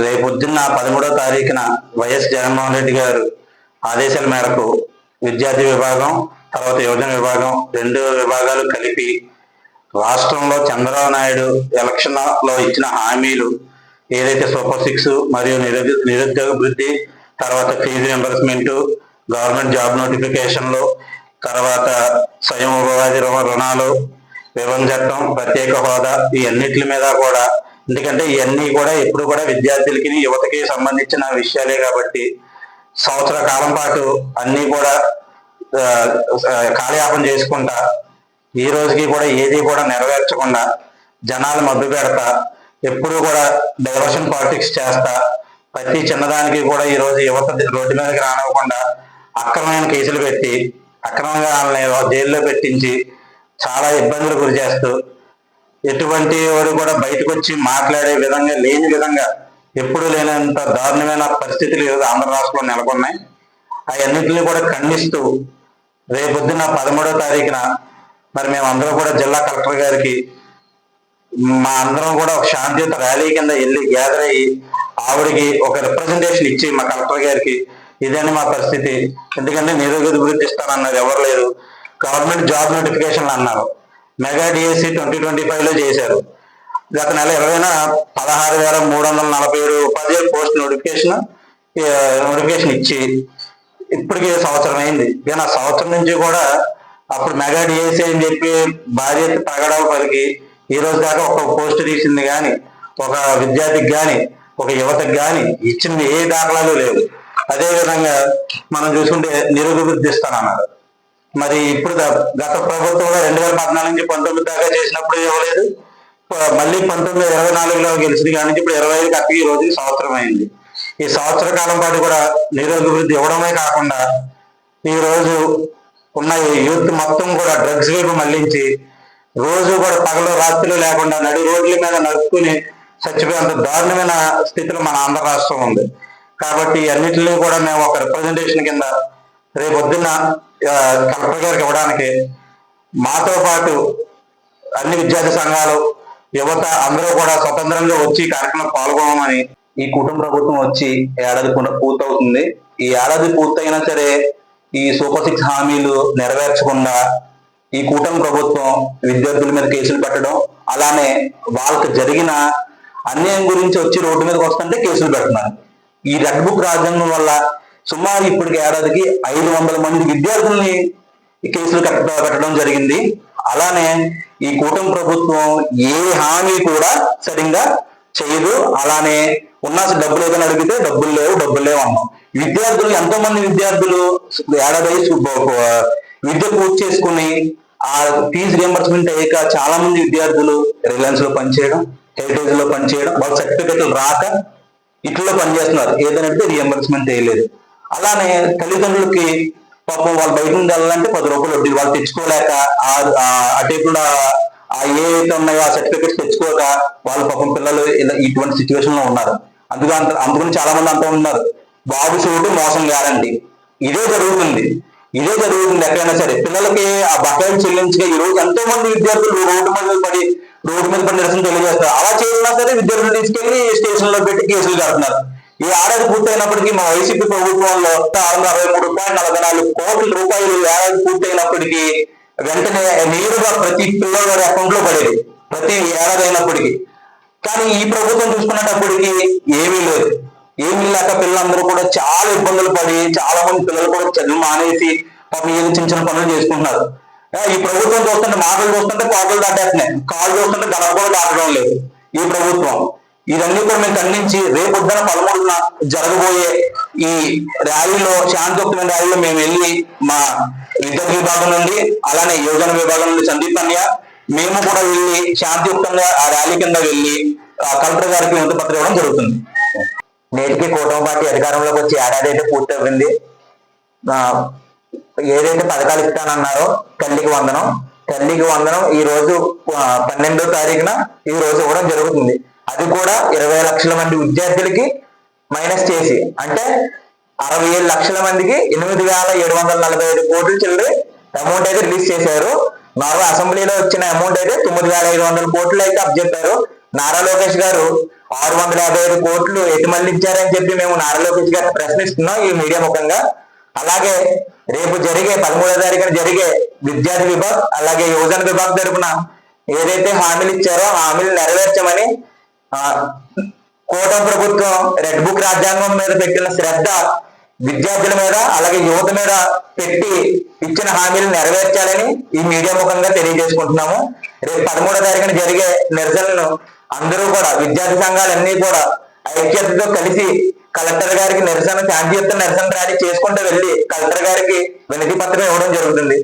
రేపొద్దున్న పదమూడవ తారీఖున వైఎస్ జగన్మోహన్ రెడ్డి గారు ఆదేశాల మేరకు విద్యార్థి విభాగం తర్వాత యువజన విభాగం రెండు విభాగాలు కలిపి రాష్ట్రంలో చంద్రబాబు నాయుడు ఎలక్షన్లో ఇచ్చిన హామీలు ఏదైతే సూపర్ సిక్స్ మరియు నిరుద్యో- నిరుద్యోగ వృద్ధి తర్వాత ఫీజు రింబర్స్మెంట్ గవర్నమెంట్ జాబ్ నోటిఫికేషన్లు తర్వాత స్వయం ఉపాధి రుణాలు విభజన చట్టం ప్రత్యేక హోదా ఈ మీద కూడా. ఎందుకంటే ఇవన్నీ కూడా ఎప్పుడు కూడా విద్యార్థులకి యువతకి సంబంధించిన విషయాలే కాబట్టి సంవత్సర కాలం పాటు అన్ని కూడా కాలయాపం కాలయాపన చేసుకుంటా. ఈ రోజుకి కూడా ఏది కూడా నెరవేర్చకుండా జనాలు మబ్బు పెడతా. ఎప్పుడు కూడా డైవర్షన్ పాలిటిక్స్ చేస్తా. ప్రతి చిన్నదానికి కూడా ఈ రోజు యువత రోడ్డు మీదకి రానివ్వకుండా అక్రమమైన కేసులు పెట్టి అక్రమంగా వాళ్ళని జైల్లో పెట్టించి చాలా ఇబ్బందులు గురి చేస్తూ ఎటువంటి వాడు కూడా బయటకు వచ్చి మాట్లాడే విధంగా లేని విధంగా ఎప్పుడు లేనంత దారుణమైన పరిస్థితులు ఈరోజు ఆంధ్ర రాష్ట్రంలో నెలకొన్నాయి. అవన్నింటినీ కూడా ఖండిస్తూ రేపొద్దున పదమూడో తారీఖున మరి మేమందరం కూడా జిల్లా కలెక్టర్ గారికి మా అందరం కూడా ఒక శాంతియుత ర్యాలీ కింద వెళ్ళి గ్యాదర్ అయ్యి ఆవిడకి ఒక రిప్రజెంటేషన్ ఇచ్చి మా కలెక్టర్ గారికి ఇదని మా పరిస్థితి? ఎందుకంటే నిరుద్యోగ ఇస్తానన్నారు ఎవరు లేరు. గవర్నమెంట్ జాబ్ నోటిఫికేషన్లు అన్నారు. మెగా డిఎస్సి ట్వంటీ ట్వంటీ ఫైవ్లో చేశారు. గత నెల ఇరవైన పదహారు వేల మూడు వందల నలభై ఏడు ఉపాధ్యాయులు పోస్ట్ నోటిఫికేషన్ నోటిఫికేషన్ ఇచ్చి ఇప్పటికి సంవత్సరం అయింది. కానీ ఆ సంవత్సరం నుంచి కూడా అప్పుడు మెగా డిఎస్సి అని చెప్పి బాధ్యత ప్రగడాలు పలికి ఈ రోజు దాకా ఒక పోస్ట్ తీసింది కానీ ఒక విద్యార్థికి కానీ ఒక యువతకి కానీ ఇచ్చింది ఏ దాఖలాలు లేవు. అదే విధంగా మనం చూసుకుంటే నిరుద్యోగ ఇస్తానన్నారు మరి ఇప్పుడు గత ప్రభుత్వంలో రెండు వేల పద్నాలుగు నుంచి పంతొమ్మిది దాకా చేసినప్పుడు ఇవ్వలేదు మళ్ళీ పంతొమ్మిది ఇరవై నాలుగులో గెలిచింది కానీ ఇప్పుడు ఇరవై ఐదు కట్టి ఈ రోజుకి సంవత్సరం అయింది. ఈ సంవత్సర కాలం పాటు కూడా నిరుభివృద్ధి ఇవ్వడమే కాకుండా ఈ రోజు ఉన్న ఈ యూత్ మొత్తం కూడా డ్రగ్స్ వైపు మళ్ళించి రోజు కూడా పగలు రాత్రులు లేకుండా నడి రోడ్ల మీద నడుపుకుని చచ్చిపోయేంత దారుణమైన స్థితిలో మన ఆంధ్ర రాష్ట్రం ఉంది. కాబట్టి అన్నిటిని కూడా మేము ఒక రిప్రజెంటేషన్ కింద రేపు పొద్దున్న కలెక్టర్ గారికి ఇవ్వడానికి మాతో పాటు అన్ని విద్యార్థి సంఘాలు యువత అందరూ కూడా స్వతంత్రంగా వచ్చి ఈ కార్యక్రమంలో పాల్గొనమని ఈ కుటుంబ ప్రభుత్వం వచ్చి ఏడాది పూర్తవుతుంది. ఈ ఏడాది పూర్తయినా సరే ఈ సూపర్ సిక్స్ హామీలు నెరవేర్చకుండా ఈ కూటమి ప్రభుత్వం విద్యార్థుల మీద కేసులు పెట్టడం అలానే వాళ్ళకి జరిగిన అన్యాయం గురించి వచ్చి రోడ్డు మీదకి వస్తుంటే కేసులు పెడుతున్నారు. ఈ రెడ్ బుక్ రాజ్యాంగం వల్ల సుమారు ఇప్పటికి ఏడాదికి ఐదు వందల మంది విద్యార్థుల్ని కేసులు కట్ట పెట్టడం జరిగింది. అలానే ఈ కూటమి ప్రభుత్వం ఏ హామీ కూడా సరిగ్గా చేయదు. అలానే ఉన్న డబ్బులు ఏదైనా అడిగితే డబ్బులు లేవు డబ్బులు లేవు అన్నాం. విద్యార్థులు ఎంతో మంది విద్యార్థులు ఏడాది విద్య పూర్తి చేసుకుని ఆ ఫీజు రియంబర్స్మెంట్ అయ్యాక చాలా మంది విద్యార్థులు రిలయన్స్లో పనిచేయడం హెరిటేజ్లో పనిచేయడం వాళ్ళ సర్టిఫికెట్లు రాక ఇట్లా పనిచేస్తున్నారు ఏదంటే రియంబర్స్మెంట్ చేయలేదు. అలానే తల్లిదండ్రులకి పాపం వాళ్ళు బయట నుండి వెళ్ళాలంటే పది రూపాయలు వడ్డీ. వాళ్ళు తెచ్చుకోలేక అటే కూడా ఆ ఏ ఉన్నాయో ఆ సర్టిఫికెట్స్ తెచ్చుకోక వాళ్ళ పాపం పిల్లలు ఇలా ఇటువంటి సిచ్యువేషన్లో ఉన్నారు. అందుకు అంత అందుకని చాలా మంది అంటూ ఉన్నారు. బాబు చూడు మోసం గ్యారంటీ. ఇదే జరుగుతుంది. ఇదే జరుగుతుంది. ఎక్కడైనా సరే పిల్లలకి ఆ బకాయిలు చెల్లించగా ఈ రోజు ఎంతో మంది విద్యార్థులు రోడ్డు మీద పడి రోడ్డు మీద పడి నిరసన తెలియజేస్తారు. అలా చేసినా సరే విద్యార్థులు తీసుకెళ్ళి స్టేషన్లో పెట్టి కేసులు కడుతున్నారు. ఈ ఏడాది పూర్తయినప్పటికీ మా వైసీపీ ప్రభుత్వంలో ఆరు వందల అరవై మూడు పాయింట్ నలభై నాలుగు కోట్ల రూపాయలు ఏడాది పూర్తయినప్పటికీ వెంటనే నేరుగా ప్రతి పిల్లల అకౌంట్లో పడేది. ప్రతి ఏడాది అయినప్పటికీ. కానీ ఈ ప్రభుత్వం చూసుకునేటప్పటికీ ఏమీ లేదు. ఏమీ లేక పిల్లలందరూ కూడా చాలా ఇబ్బందులు పడి చాలా మంది పిల్లలు కూడా చదువు మానేసి పాపం చిన్న చిన్న పనులు చేసుకుంటున్నారు. ఈ ప్రభుత్వం చూస్తుంటే మాటలు చూస్తుంటే కోటలు దాటేస్తున్నాయి. కాళ్ళు చూస్తుంటే గడప కూడా దాటడం లేదు. ఈ ప్రభుత్వం. ఇవన్నీ కూడా మేము ఖండించి రేపొద్దున పదమూడున జరగబోయే ఈ ర్యాలీలో శాంతియుక్తమైన ర్యాలీలో మేము వెళ్ళి మా విద్యుత్ విభాగం నుండి అలానే యువజన విభాగం నుండి సందీప్ అన్నయ్య మేము కూడా వెళ్ళి శాంతియుక్తంగా ఆ ర్యాలీ కింద వెళ్ళి ఆ కలెక్టర్ గారికి వినతి ఇవ్వడం జరుగుతుంది. నేటికి కూటమి పార్టీ అధికారంలోకి వచ్చి ఏడాది అయితే పూర్తి అవ్వింది ఆ, ఏదైతే పథకాలు ఇస్తానన్నారో తల్లికి వందనం తల్లికి వందనం ఈ రోజు పన్నెండో తారీఖున ఈ రోజు ఇవ్వడం జరుగుతుంది. అది కూడా ఇరవై లక్షల మంది విద్యార్థులకి మైనస్ చేసి అంటే అరవై ఏడు లక్షల మందికి ఎనిమిది వేల ఏడు వందల నలభై ఐదు కోట్లు చిల్లరి అమౌంట్ అయితే రిలీజ్ చేశారు. నార్మల్ అసెంబ్లీలో వచ్చిన అమౌంట్ అయితే తొమ్మిది వేల ఐదు వందల కోట్లు అయితే అప్పచెప్పారు నారా లోకేష్ గారు ఆరు వందల యాభై ఐదు కోట్లు ఎటు మళ్ళించారని చెప్పి మేము నారా లోకేష్ గారు ప్రశ్నిస్తున్నాం ఈ మీడియా ముఖంగా. అలాగే రేపు జరిగే పదమూడో తారీఖున జరిగే విద్యార్థి విభాగ్ అలాగే యువజన విభాగ్ తరపున ఏదైతే హామీలు ఇచ్చారో హామీలు నెరవేర్చమని కోటం ప్రభుత్వం రెడ్ బుక్ రాజ్యాంగం మీద పెట్టిన శ్రద్ధ విద్యార్థుల మీద అలాగే యువత మీద పెట్టి ఇచ్చిన హామీలు నెరవేర్చాలని ఈ మీడియా ముఖంగా తెలియజేసుకుంటున్నాము. రేపు పదమూడో తారీఖున జరిగే నిరసనలను అందరూ కూడా విద్యార్థి సంఘాలన్నీ కూడా ఐక్యతతో కలిసి కలెక్టర్ గారికి నిరసన శాంతియుత నిరసన ర్యాలీ చేసుకుంటూ వెళ్ళి కలెక్టర్ గారికి వినతి పత్రం ఇవ్వడం జరుగుతుంది.